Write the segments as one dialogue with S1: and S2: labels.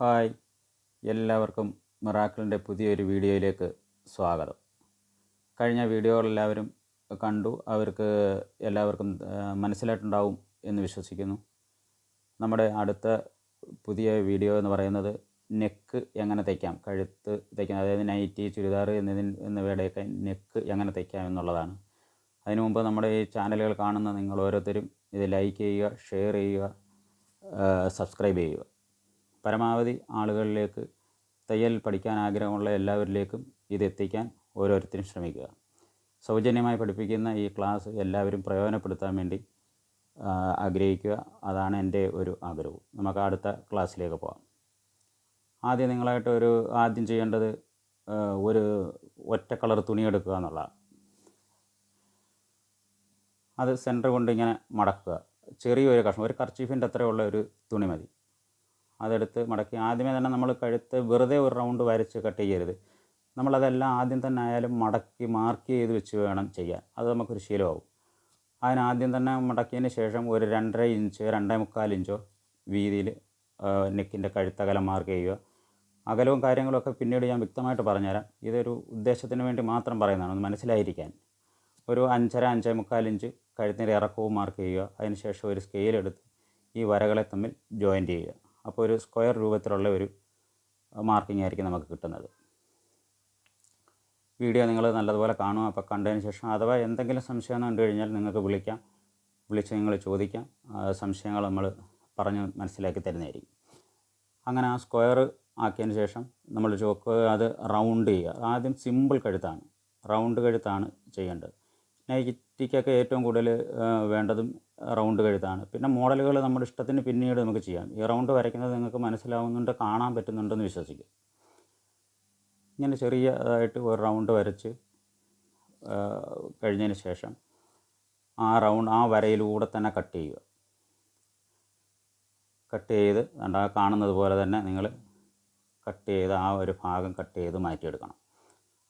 S1: Hi. എല്ലാവർക്കും മിറാക്കിളിന്റെ പുതിയൊരു വീഡിയോയിലേക്ക് സ്വാഗതം. കഴിഞ്ഞ വീഡിയോകളെല്ലാവരും കണ്ടു. അവർക്ക് എല്ലാവർക്കും മനസ്സിലായിട്ടുണ്ടാവും എന്ന് വിശ്വസിക്കുന്നു. നമ്മുടെ അടുത്ത പുതിയ വീഡിയോ എന്ന് പറയുന്നത് നെക്ക് എങ്ങനെ തയ്ക്കാം? കഴുത്ത് തയ്ക്കാം അതായത് നൈറ്റി ചുരിദാർ എന്നതിന് എന്നിവയുടെയൊക്കെ നെക്ക് എങ്ങനെ തയ്ക്കാം എന്നുള്ളതാണ്. അതിനു മുമ്പ് നമ്മുടെ ഈ ചാനലുകൾ കാണുന്ന നിങ്ങൾ ഓരോരുത്തരും ഇത് ലൈക്ക് ചെയ്യുക ഷെയർ ചെയ്യുക സബ്സ്ക്രൈബ് ചെയ്യുക. പരമാവധി ആളുകളിലേക്ക് തയ്യൽ പഠിക്കാൻ ആഗ്രഹമുള്ള എല്ലാവരിലേക്കും ഇത് എത്തിക്കാൻ ഓരോരുത്തരും ശ്രമിക്കുക. സൗജന്യമായി പഠിപ്പിക്കുന്ന ഈ ക്ലാസ് എല്ലാവരും പ്രയോജനപ്പെടുത്താൻ വേണ്ടി ആഗ്രഹിക്കുക. അതാണ് എന്റെ ഒരു ആഗ്രഹവും. നമുക്ക് അടുത്ത ക്ലാസ്സിലേക്ക് പോകാം. ആദ്യം നിങ്ങളായിട്ട് ഒരു ആദ്യം ചെയ്യേണ്ടത് ഒരു ഒറ്റ കളർ തുണി എടുക്കുക എന്നുള്ളതാണ്. അത് സെന്റർ കൊണ്ട് ഇങ്ങനെ മടക്കുക. ചെറിയൊരു കഷ്ണം ഒരു കർച്ചീഫിന്റെ അത്രയുള്ള ഒരു തുണി മതി. അതെടുത്ത് മടക്കി. ആദ്യമേ തന്നെ നമ്മൾ കഴുത്ത് വെറുതെ ഒരു റൗണ്ട് വരച്ച് കട്ട് ചെയ്യരുത്. നമ്മളതെല്ലാം ആദ്യം തന്നെ ആയാലും മടക്കി മാർക്ക് ചെയ്ത് വെച്ച് വേണം ചെയ്യാൻ. അത് നമുക്കൊരു ശീലമാവും. അതിനാദ്യം തന്നെ മടക്കിയതിന് ശേഷം ഒരു രണ്ടര ഇഞ്ച് രണ്ടേ മുക്കാൽ ഇഞ്ചോ വീതിയിൽ നെക്കിന്റെ കഴുത്തകലം മാർക്ക് ചെയ്യുക. അകലവും കാര്യങ്ങളൊക്കെ പിന്നീട് ഞാൻ വ്യക്തമായിട്ട് പറഞ്ഞുതരാം. ഇതൊരു ഉദ്ദേശത്തിന് വേണ്ടി മാത്രം പറയുന്നതാണ്. ഒന്ന് മനസ്സിലായിരിക്കാൻ. ഒരു അഞ്ചര അഞ്ചേ മുക്കാൽ ഇഞ്ച് കഴുത്തിന്റെ ഇറക്കവും മാർക്ക് ചെയ്യുക. അതിനുശേഷം ഒരു സ്കെയിൽ എടുത്ത് ഈ വരകളെ തമ്മിൽ ജോയിന്റ് ചെയ്യുക. അപ്പോൾ ഒരു സ്ക്വയർ രൂപത്തിലുള്ള ഒരു മാർക്കിംഗ് ആയിരിക്കും നമുക്ക് കിട്ടുന്നത്. വീഡിയോ നിങ്ങൾ നല്ലതുപോലെ കാണുക അപ്പോൾ കണ്ടതിന് ശേഷം അഥവാ എന്തെങ്കിലും സംശയം കണ്ടു കഴിഞ്ഞാൽ നിങ്ങൾക്ക് വിളിക്കാം. വിളിച്ച് നിങ്ങൾ ചോദിക്കാം. സംശയങ്ങൾ നമ്മൾ പറഞ്ഞ് മനസ്സിലാക്കി തരുന്നതായിരിക്കും. അങ്ങനെ ആ സ്ക്വയർ ആക്കിയതിന് ശേഷം നമ്മൾ ചോക്ക് അത് റൗണ്ട് ചെയ്യുക. ആദ്യം സിമ്പിൾ കഴുത്താണ്. റൗണ്ട് കഴുത്താണ് ചെയ്യേണ്ടത്. നൈറ്റിക്കൊക്കെ ഏറ്റവും കൂടുതൽ വേണ്ടതും റൗണ്ട് കഴുത്താണ് പിന്നെ മോഡലുകൾ നമ്മുടെ ഇഷ്ടത്തിന് പിന്നീട് നമുക്ക് ചെയ്യാം. ഈ റൗണ്ട് വരയ്ക്കുന്നത് നിങ്ങൾക്ക് മനസ്സിലാവുന്നുണ്ട് കാണാൻ പറ്റുന്നുണ്ടെന്ന് വിശ്വസിക്കും. ഇങ്ങനെ ചെറിയതായിട്ട് ഒരു റൗണ്ട് വരച്ച് കഴിഞ്ഞതിന് ശേഷം ആ റൗണ്ട് ആ വരയിലൂടെ തന്നെ കട്ട് ചെയ്യുക. കട്ട് ചെയ്ത് കാണുന്നത് പോലെ തന്നെ നിങ്ങൾ കട്ട് ചെയ്ത് ആ ഒരു ഭാഗം കട്ട് ചെയ്ത് മാറ്റിയെടുക്കണം.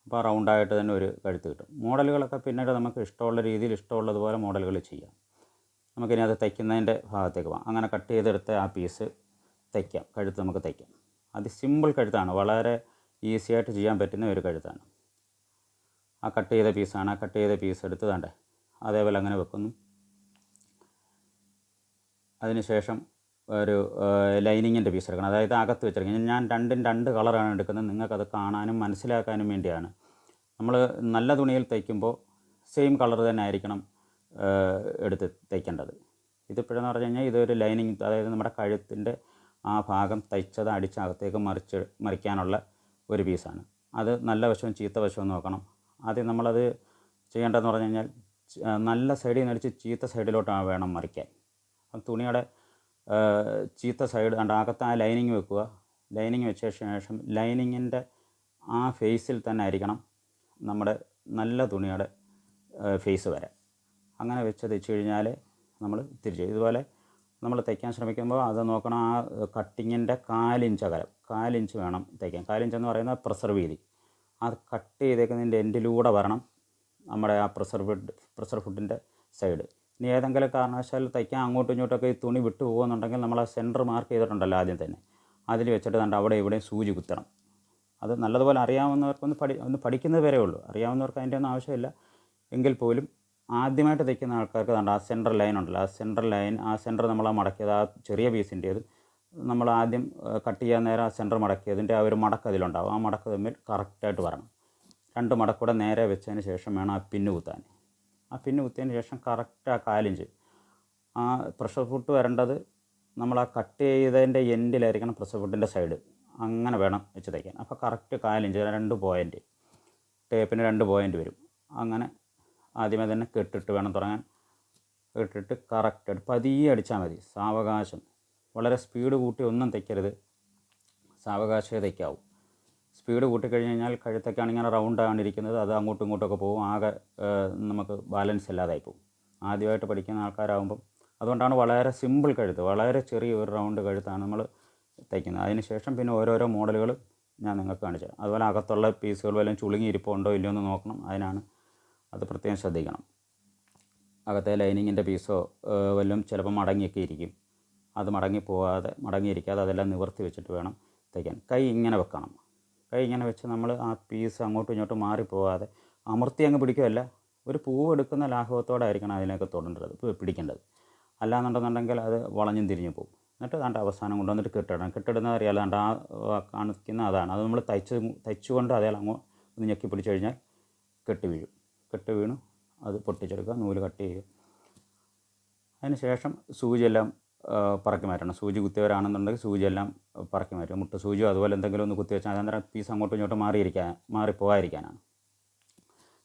S1: അപ്പോൾ റൗണ്ടായിട്ട് തന്നെ ഒരു കഴുത്ത് കിട്ടും. മോഡലുകളൊക്കെ പിന്നീട് നമുക്ക് ഇഷ്ടമുള്ള രീതിയിൽ ഇഷ്ടമുള്ളതുപോലെ മോഡലുകൾ ചെയ്യാം. നമുക്കിനി അത് തയ്ക്കുന്നതിന്റെ ഭാഗത്തേക്ക് പോകാം. അങ്ങനെ കട്ട് ചെയ്തെടുത്ത ആ പീസ് തയ്ക്കാം. കഴുത്ത് നമുക്ക് തയ്ക്കാം. അത് സിമ്പിൾ കഴുത്താണ്. വളരെ ഈസി ആയിട്ട് ചെയ്യാൻ പറ്റുന്ന ഒരു കഴുത്താണ്. ആ കട്ട് ചെയ്ത പീസാണ്. ആ കട്ട് ചെയ്ത പീസ് എടുത്ത് തണ്ടേ അതേപോലെ അങ്ങനെ വെക്കുന്നു. അതിനുശേഷം ഒരു ലൈനിങ്ങിന്റെ പീസ് എടുക്കണം. അതായത് അകത്ത് വെച്ചിരിക്കുന്നത് ഞാൻ രണ്ടും രണ്ട് കളറാണ് എടുക്കുന്നത്. നിങ്ങൾക്കത് കാണാനും മനസ്സിലാക്കാനും വേണ്ടിയാണ്. നമ്മൾ നല്ല തുണിയിൽ തയ്ക്കുമ്പോൾ സെയിം കളർ തന്നെ ആയിരിക്കണം എടുത്ത് തയ്ക്കേണ്ടത്. ഇതിപ്പോഴെന്ന് പറഞ്ഞു കഴിഞ്ഞാൽ ഇതൊരു ലൈനിങ് അതായത് നമ്മുടെ കഴുത്തിന്റെ ആ ഭാഗം തയ്ച്ചത് അടിച്ച് അകത്തേക്ക് മറിച്ച് മറിക്കാനുള്ള ഒരു പീസാണ് അത് നല്ല വശവും ചീത്ത വശവും നോക്കണം. ആദ്യം നമ്മളത് ചെയ്യേണ്ടതെന്ന് പറഞ്ഞു കഴിഞ്ഞാൽ നല്ല സൈഡിൽ നിന്ന് അടിച്ച് ചീത്ത സൈഡിലോട്ടാണ് വേണം മറിക്കാൻ. അപ്പം തുണിയുടെ ചീത്ത സൈഡ് കണ്ട? അകത്ത് ആ ലൈനിങ് വെക്കുക. ലൈനിങ് വെച്ച ശേഷം ലൈനിങ്ങിന്റെ ആ ഫേസിൽ തന്നെ ആയിരിക്കണം നമ്മുടെ നല്ല തുണിയുടെ ഫേസ് വരെ. അങ്ങനെ വെച്ച് തയ്ച്ചു കഴിഞ്ഞാൽ നമ്മൾ തിരിച്ചു ഇതുപോലെ നമ്മൾ തയ്ക്കാൻ ശ്രമിക്കുമ്പോൾ അത് നോക്കണം ആ കട്ടിങ്ങിന്റെ കാലിഞ്ച് അകലം. കാലിഞ്ച് വേണം തയ്ക്കാൻ കാലിഞ്ച് എന്ന് പറയുന്നത് പ്രസർ വീതി അത് കട്ട് ചെയ്തേക്കുന്നതിന്റെ എൻഡിലൂടെ വരണം നമ്മുടെ ആ പ്രിസർവ് പ്രിസർവ് ഫുഡിന്റെ സൈഡ് ഇനി ഏതെങ്കിലും കാരണവശാൽ തയ്ക്കാൻ അങ്ങോട്ടും ഇങ്ങോട്ടൊക്കെ ഈ തുണി വിട്ടു പോകുന്നുണ്ടെങ്കിൽ നമ്മൾ ആ സെന്റർ മാർക്ക് ചെയ്തിട്ടുണ്ടല്ലോ ആദ്യം തന്നെ. അതിൽ വെച്ചിട്ട് കണ്ട് അവിടെ ഇവിടെയും സൂചി കുത്തണം. അത് നല്ലതുപോലെ അറിയാവുന്നവർക്കൊന്ന് പഠി ഒന്ന് പഠിക്കുന്നത് വരെ ഉള്ളൂ. അറിയാവുന്നവർക്ക് അതിന്റെ ഒന്നും ആവശ്യമില്ല. എങ്കിൽ പോലും ആദ്യമായിട്ട് തയ്ക്കുന്ന ആൾക്കാർക്ക് കണ്ട ആ സെന്റർ ലൈൻ ഉണ്ടല്ലോ. ആ സെന്റർ ലൈൻ ആ സെന്റർ നമ്മൾ ആ മടക്കിയത് ആ ചെറിയ പീസിന്റേത് നമ്മൾ ആദ്യം കട്ട് ചെയ്യാൻ നേരം ആ സെന്റർ മടക്കിയതിന്റെ ആ ഒരു മടക്ക് അതിലുണ്ടാവും. ആ മടക്ക് തമ്മിൽ കറക്റ്റായിട്ട് വരണം. രണ്ട് മടക്കൂടെ നേരെ വെച്ചതിന് ശേഷം വേണം ആ പിന്ന് കുത്താൻ. ആ പിന്ന് കുത്തിയതിന് ശേഷം കറക്റ്റ് ആ കാലിഞ്ച് ആ പ്രഷർ ഫുട്ട് വരേണ്ടത് നമ്മൾ ആ കട്ട് ചെയ്തതിന്റെ എൻഡിലായിരിക്കണം പ്രഷർ ഫുട്ടിന്റെ സൈഡ് അങ്ങനെ വേണം വെച്ച് തയ്ക്കാൻ. അപ്പോൾ കറക്റ്റ് കാലിഞ്ച് രണ്ട് പോയിന്റ് ടേപ്പിന് രണ്ട് പോയിന്റ് വരും. അങ്ങനെ ആദ്യമേ തന്നെ കെട്ടിട്ട് വേണം തുടങ്ങാൻ. കെട്ടിട്ട് കറക്റ്റ് പതിയെ അടിച്ചാൽ മതി. സാവകാശം. വളരെ സ്പീഡ് കൂട്ടി ഒന്നും തയ്ക്കരുത്. സാവകാശമേ തയ്ക്കാവൂ. സ്പീഡ് കൂട്ടിക്കഴിഞ്ഞ് കഴിഞ്ഞാൽ കഴുത്തൊക്കെയാണ് ഇങ്ങനെ റൗണ്ടാണ് ഇരിക്കുന്നത്. അത് അങ്ങോട്ടും ഇങ്ങോട്ടൊക്കെ പോകും. ആകെ നമുക്ക് ബാലൻസ് ഇല്ലാതായി പോകും. ആദ്യമായിട്ട് പഠിക്കുന്ന ആൾക്കാരാകുമ്പം അതുകൊണ്ടാണ് വളരെ സിമ്പിൾ കഴുത്ത് വളരെ ചെറിയ ഒരു റൗണ്ട് കഴുത്താണ് നമ്മൾ തയ്ക്കുന്നത്. അതിന് ശേഷം പിന്നെ ഓരോരോ മോഡലുകൾ ഞാൻ നിങ്ങൾക്ക് കാണിച്ചു അതുപോലെ അകത്തുള്ള പീസുകൾ വല്ലതും ചുളുങ്ങി ഇരിപ്പുണ്ടോ ഇല്ലയോ എന്ന് നോക്കണം. അതിനാണ് അത് പ്രത്യേകം ശ്രദ്ധിക്കണം. അകത്തെ ലൈനിങ്ങിന്റെ പീസോ വല്ലതും ചിലപ്പോൾ മടങ്ങിയൊക്കെ ഇരിക്കും. അത് മടങ്ങി പോകാതെ മടങ്ങിയിരിക്കാതെ അതെല്ലാം നിവർത്തി വെച്ചിട്ട് വേണം തയ്ക്കാൻ. കൈ ഇങ്ങനെ വെക്കണം. കൈ ഇങ്ങനെ വെച്ച് നമ്മൾ ആ പീസ് അങ്ങോട്ടും ഇങ്ങോട്ടും മാറിപ്പോവാതെ അമർത്തി അങ്ങ് പിടിക്കുകയല്ല ഒരു പൂവ് എടുക്കുന്ന ലാഘവത്തോടെ ആയിരിക്കണം അതിനൊക്കെ തൊടേണ്ടത് പിടിക്കേണ്ടത്. അല്ലാന്നുണ്ടെന്നുണ്ടെങ്കിൽ അത് വളഞ്ഞും തിരിഞ്ഞു പോകും. എന്നിട്ട് അതാണ്ട് അവസാനം കൊണ്ടുവന്നിട്ട് കെട്ടിടണം. കെട്ടിടുന്നത് അറിയാലോ ദാണ്ട് ആ കാണിക്കുന്ന അതാണ്. അത് നമ്മൾ തയ്ച്ച് തയ്ച്ചുകൊണ്ട് അതേ അങ്ങ് ഒന്ന് ഞെക്കി പിടിച്ചു കഴിഞ്ഞാൽ കെട്ട് വീഴും. കെട്ടി വീണു അത് പൊട്ടിച്ചെടുക്കുക നൂൽ കട്ട് ചെയ്യുക. അതിന് ശേഷം സൂചിയെല്ലാം പറക്കി മാറ്റണം. സൂചി കുത്തിയവരാണെന്നുണ്ടെങ്കിൽ സൂചിയെല്ലാം പറക്കി മാറ്റും മുട്ട സൂചിയോ അതുപോലെ എന്തെങ്കിലും ഒന്ന് കുത്തി വെച്ചാൽ അതെന്തരം പീസ് അങ്ങോട്ടും ഇങ്ങോട്ടും മാറിയിരിക്കാൻ മാറിപ്പോകാതിരിക്കാനാണ്.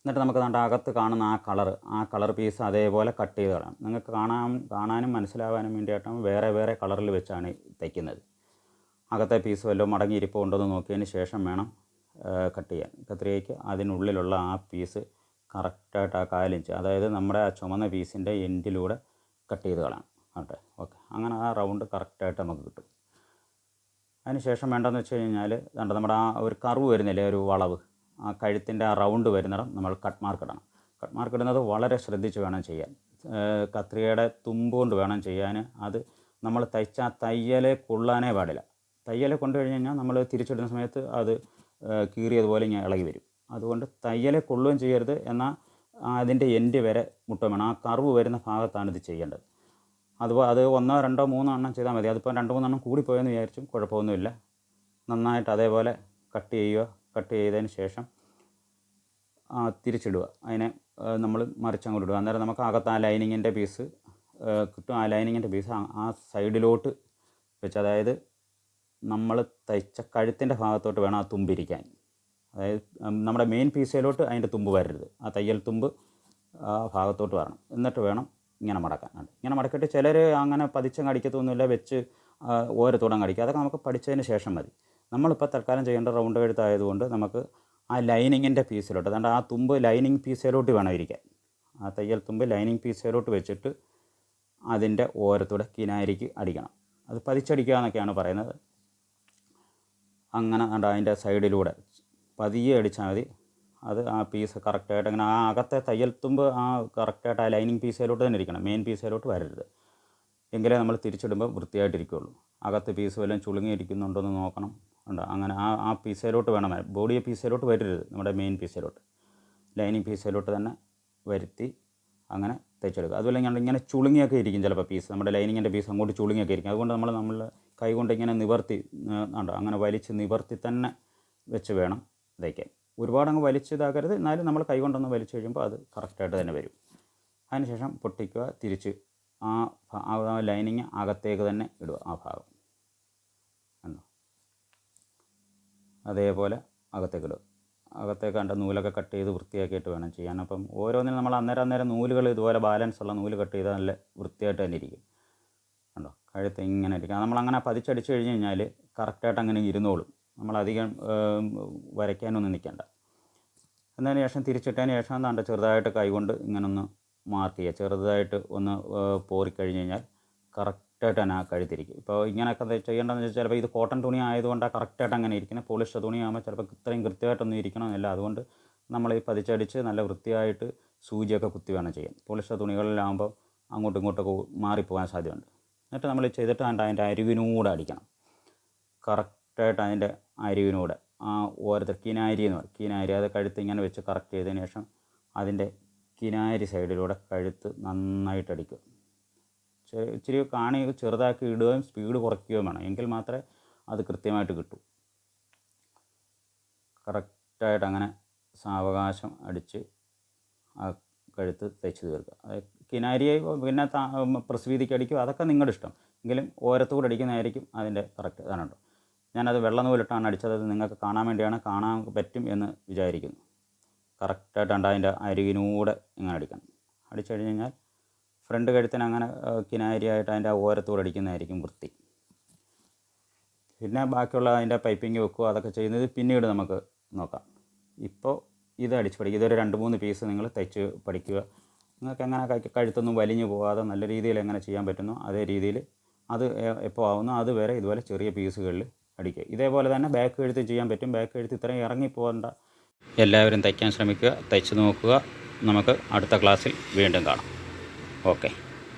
S1: എന്നിട്ട് നമുക്ക് ദാണ്ട് അകത്ത് കാണുന്ന ആ കളർ ആ കളർ പീസ് അതേപോലെ കട്ട് ചെയ്ത് കളയാം. നിങ്ങൾക്ക് കാണാൻ കാണാനും മനസ്സിലാവാനും വേണ്ടിയിട്ടാണ് വേറെ വേറെ കളറിൽ വെച്ചാണ് തയ്ക്കുന്നത്. അകത്തെ പീസ് വല്ലതും മടങ്ങിയിരിപ്പോ ഉണ്ടോയെന്ന് നോക്കിയതിന് ശേഷം വേണം കട്ട് ചെയ്യാൻ. കത്രികയ്ക്ക് അതിനുള്ളിലുള്ള ആ പീസ് കറക്റ്റായിട്ട് ആ കാലിഞ്ച് അതായത് നമ്മുടെ ആ ചുമന്ന പീസിന്റെ എൻഡിലൂടെ കട്ട് ചെയ്ത് കളയണം ആട്ടെ ഓക്കെ. അങ്ങനെ ആ റൗണ്ട് കറക്റ്റായിട്ട് നമുക്ക് കിട്ടും. അതിന് ശേഷം വേണ്ടതെന്ന് വെച്ച് കഴിഞ്ഞാൽ കണ്ട നമ്മുടെ ആ ഒരു കർവ് വരുന്നില്ലേ ഒരു വളവ്. ആ കഴുത്തിന്റെ ആ റൗണ്ട് വരുന്നിടം നമ്മൾ കട്ട് മാർക്ക് ഇടണം. കട്ട് മാർക്ക് ഇടുന്നത് വളരെ ശ്രദ്ധിച്ച് വേണം ചെയ്യാൻ. കത്രികയുടെ തുമ്പുകൊണ്ട് വേണം ചെയ്യാൻ അത് നമ്മൾ തയ്ച്ച ആ തയ്യലെ കൊള്ളാനേ പാടില്ല. തയ്യലെ കൊണ്ടു കഴിഞ്ഞ് കഴിഞ്ഞാൽ നമ്മൾ തിരിച്ചിടുന്ന സമയത്ത് അത് കീറിയതുപോലെ ഇങ്ങനെ ഇളകി വരും. അതുകൊണ്ട് തയ്യലെ കൊള്ളുകയും ചെയ്യരുത്. എന്നാൽ അതിന്റെ എൻഡ് വരെ മുട്ട വേണം. ആ കർവ് വരുന്ന ഭാഗത്താണ് ഇത് ചെയ്യേണ്ടത്. അതുപോലെ അത് ഒന്നോ രണ്ടോ മൂന്നോ എണ്ണം ചെയ്താൽ മതി. അതിപ്പോൾ രണ്ട് മൂന്നെണ്ണം കൂടിപ്പോയെന്ന് വിചാരിച്ചും കുഴപ്പമൊന്നുമില്ല. നന്നായിട്ട് അതേപോലെ കട്ട് ചെയ്യുക. കട്ട് ചെയ്തതിന് ശേഷം തിരിച്ചിടുക. അതിനെ നമ്മൾ മറിച്ചങ്ങോട്ട് ഇടുക. അന്നേരം നമുക്ക് അകത്ത് ആ ലൈനിങ്ങിന്റെ പീസ് കിട്ടും. ആ ലൈനിങ്ങിന്റെ പീസ് ആ സൈഡിലോട്ട് വെച്ച് അതായത് നമ്മൾ തയ്ച്ച കഴുത്തിന്റെ ഭാഗത്തോട്ട് വേണം ആ തുമ്പിരിക്കാൻ അതായത് നമ്മുടെ മെയിൻ പീസിലോട്ട് അതിന്റെ തുമ്പ് വരരുത്. ആ തയ്യൽ തുമ്പ് ആ ഭാഗത്തോട്ട് വരണം. എന്നിട്ട് വേണം ഇങ്ങനെ മടക്കാനുണ്ട്. ഇങ്ങനെ മടക്കിയിട്ട് ചിലർ അങ്ങനെ പതിച്ചും കടിക്കത്തൊന്നുമില്ല വെച്ച് ഓരത്തോടം കടിക്കുക അതൊക്കെ നമുക്ക് പഠിച്ചതിന് ശേഷം മതി. നമ്മളിപ്പോൾ തൽക്കാലം ചെയ്യേണ്ട റൗണ്ട് എഴുത്തായതുകൊണ്ട് നമുക്ക് ആ ലൈനിങ്ങിന്റെ പീസിലോട്ട് അതുകൊണ്ട് ആ തുമ്പ് ലൈനിങ് പീസിലോട്ട് വേണം ഇരിക്കാൻ. ആ തയ്യൽ തുമ്പ് ലൈനിങ് പീസിലോട്ട് വെച്ചിട്ട് അതിന്റെ ഓരത്തൂടെ കിനാരിക്ക് അടിക്കണം. അത് പതിച്ചടിക്കുക എന്നൊക്കെയാണ് പറയുന്നത്. അങ്ങനെ അതിന്റെ സൈഡിലൂടെ പതിയെ അടിച്ചാൽ മതി. അത് ആ പീസ് കറക്റ്റായിട്ട് അങ്ങനെ ആ അകത്തെ തയ്യൽ തുമ്പ് ആ കറക്റ്റായിട്ട് ആ ലൈനിങ് പീസിലോട്ട് തന്നെ ഇരിക്കണം. മെയിൻ പീസിലോട്ട് വരരുത്. എങ്കിലേ നമ്മൾ തിരിച്ചിടുമ്പോൾ വൃത്തിയായിട്ടിരിക്കുകയുള്ളൂ അകത്ത് പീസ് വല്ലതും ചുളുങ്ങിയിരിക്കുന്നുണ്ടോ എന്ന് നോക്കണം. ഉണ്ട് അങ്ങനെ ആ ആ പീസിലോട്ട് വേണം ബോഡി പീസിലോട്ട് വരരുത്. നമ്മുടെ മെയിൻ പീസിലോട്ട് ലൈനിങ് പീസിലോട്ട് തന്നെ വരുത്തി അങ്ങനെ തയ്ച്ചെടുക്കുക. അതുപോലെ ഇങ്ങനെ ഇങ്ങനെ ചുളുങ്ങിയൊക്കെ ഇരിക്കും ചിലപ്പോൾ പീസ് നമ്മുടെ ലൈനിങ്ങിന്റെ പീസ് അങ്ങോട്ട് ചുളുങ്ങിയൊക്കെ ഇരിക്കും. അതുകൊണ്ട് നമ്മൾ നമ്മൾ കൈകൊണ്ട് ഇങ്ങനെ നിവർത്തി ഉണ്ടോ അങ്ങനെ വലിച്ച് നിവർത്തി തന്നെ വെച്ച് വേണം തയ്ക്കാൻ. ഒരുപാട് അങ്ങ് വലിച്ചിതാക്കരുത്. എന്നാലും നമ്മൾ കൈകൊണ്ടൊന്ന് വലിച്ചു കഴിയുമ്പോൾ അത് കറക്റ്റായിട്ട് തന്നെ വരും. അതിനുശേഷം പൊട്ടിക്കുക തിരിച്ച് ആ ലൈനിങ് അകത്തേക്ക് തന്നെ ഇടുക ആ ഭാഗം. കണ്ടോ? അതേപോലെ അകത്തേക്ക് ഇടുക. അകത്തേക്ക് കണ്ട നൂലൊക്കെ കട്ട് ചെയ്ത് വൃത്തിയാക്കിയിട്ട് വേണം ചെയ്യാൻ. അപ്പം ഓരോന്നിനും നമ്മൾ അന്നേരം അന്നേരം നൂലുകൾ ഇതുപോലെ ബാലൻസ് ഉള്ള നൂൽ കട്ട് ചെയ്താൽ നല്ല വൃത്തിയായിട്ട് തന്നെ ഇരിക്കും. കണ്ടോ? കഴുത്ത് ഇങ്ങനെ ഇരിക്കും. നമ്മൾ അങ്ങനെ പതിച്ചടിച്ച് കഴിഞ്ഞ് കഴിഞ്ഞാൽ കറക്റ്റായിട്ട് അങ്ങനെ ഇരുന്നോളും. നമ്മളധികം വരയ്ക്കാനൊന്നും നിൽക്കണ്ട. എന്നതിന് ശേഷം തിരിച്ചിട്ടതിന് ശേഷം എന്താണ്ട് ചെറുതായിട്ട് കൈകൊണ്ട് ഇങ്ങനൊന്ന് മാർക്ക് ചെയ്യുക. ചെറുതായിട്ട് ഒന്ന് പോറിക്കഴിഞ്ഞ് കഴിഞ്ഞാൽ കറക്റ്റായിട്ട് തന്നെ ആ കഴുത്തിരിക്കും ഇപ്പോൾ ഇങ്ങനെയൊക്കെ ചെയ്യേണ്ടതെന്ന് വെച്ചാൽ ചിലപ്പോൾ ഇത് കോട്ടൺ തുണി ആയതുകൊണ്ടാണ് കറക്റ്റായിട്ട് അങ്ങനെ ഇരിക്കുന്നത് പോളിഷ് തുണിയാകുമ്പോൾ ചിലപ്പോൾ ഇത്രയും കൃത്യമായിട്ടൊന്നും ഇരിക്കണമെന്നില്ല അതുകൊണ്ട് നമ്മൾ ഈ പതിച്ചടിച്ച് നല്ല വൃത്തിയായിട്ട് സൂചിയൊക്കെ കുത്തി വേണം ചെയ്യാൻ. പോളിഷ് തുണികളിലാകുമ്പോൾ അങ്ങോട്ടും ഇങ്ങോട്ടൊക്കെ മാറിപ്പോകാൻ സാധ്യതയുണ്ട്. എന്നിട്ട് നമ്മൾ ചെയ്തിട്ട് അതിന്റെ അരിവിനൂടെ അടിക്കണം. കറക്റ്റായിട്ട് അതിന്റെ അരിവിനൂടെ ആ ഓരത്തെ കിനാരി എന്ന് പറയും. കിനാരി അത് കഴുത്ത് ഇങ്ങനെ വെച്ച് കറക്റ്റ് ചെയ്തതിന് ശേഷം അതിന്റെ കിനാരി സൈഡിലൂടെ കഴുത്ത് നന്നായിട്ട് അടിക്കും. ഇച്ചിരി കാണി ചെറുതാക്കി ഇടുകയും സ്പീഡ് കുറയ്ക്കുകയും വേണം. എങ്കിൽ മാത്രമേ അത് കൃത്യമായിട്ട് കിട്ടൂ. കറക്റ്റായിട്ട് അങ്ങനെ സാവകാശം അടിച്ച് ആ കഴുത്ത് തയ്ച്ച് തീർക്കുക. കിനാരിയെ പിന്നെ പ്രസവീതിക്ക് പ്രസ് വീതിക്ക് അടിക്കുക. അതൊക്കെ നിങ്ങളുടെ ഇഷ്ടം. എങ്കിലും ഓരത്തുകൂടെ അടിക്കുന്നതായിരിക്കും അതിന്റെ കറക്റ്റ്. ഇതാണ് കേട്ടോ. ഞാനത് വെള്ള നൂലിട്ടാണ് അടിച്ചത്. അത് നിങ്ങൾക്ക് കാണാൻ വേണ്ടിയാണ്. കാണാൻ പറ്റും എന്ന് വിചാരിക്കുന്നു. കറക്റ്റായിട്ടുണ്ട് അതിന്റെ അരികിനൂടെ ഇങ്ങനെ അടിക്കണം. അടിച്ചു കഴിഞ്ഞ് കഴിഞ്ഞാൽ ഫ്രണ്ട് കഴുത്തിന് അങ്ങനെ കിനാരിയായിട്ട് അതിന്റെ ഓരത്തൂടെ അടിക്കുന്നതായിരിക്കും വൃത്തി. പിന്നെ ബാക്കിയുള്ള അതിന്റെ പൈപ്പിംഗ് വെക്കുക അതൊക്കെ ചെയ്യുന്നത് പിന്നീട് നമുക്ക് നോക്കാം. ഇപ്പോൾ ഇത് അടിച്ച് പഠിക്കുക. ഇതൊരു രണ്ട് മൂന്ന് പീസ് നിങ്ങൾ തയ്ച്ച് പഠിക്കുക. നിങ്ങൾക്ക് എങ്ങനെ കഴുത്തൊന്നും വലിഞ്ഞു പോകാതെ നല്ല രീതിയിൽ എങ്ങനെ ചെയ്യാൻ പറ്റുന്നു അതേ രീതിയിൽ അത് എപ്പോൾ ആവുന്നു അതുവരെ ഇതുപോലെ ചെറിയ പീസുകളിൽ അടിക്കുക. ഇതേപോലെ തന്നെ ബാക്ക് എഴുത്ത് ചെയ്യാൻ പറ്റും. ബാക്ക് എഴുത്ത് ഇത്രയും ഇറങ്ങി ഇറങ്ങിപ്പോകേണ്ട. എല്ലാവരും തയ്ക്കാൻ ശ്രമിക്കുക. തയ്ച്ച് നോക്കുക. നമുക്ക് അടുത്ത ക്ലാസ്സിൽ വീണ്ടും കാണാം. ഓക്കെ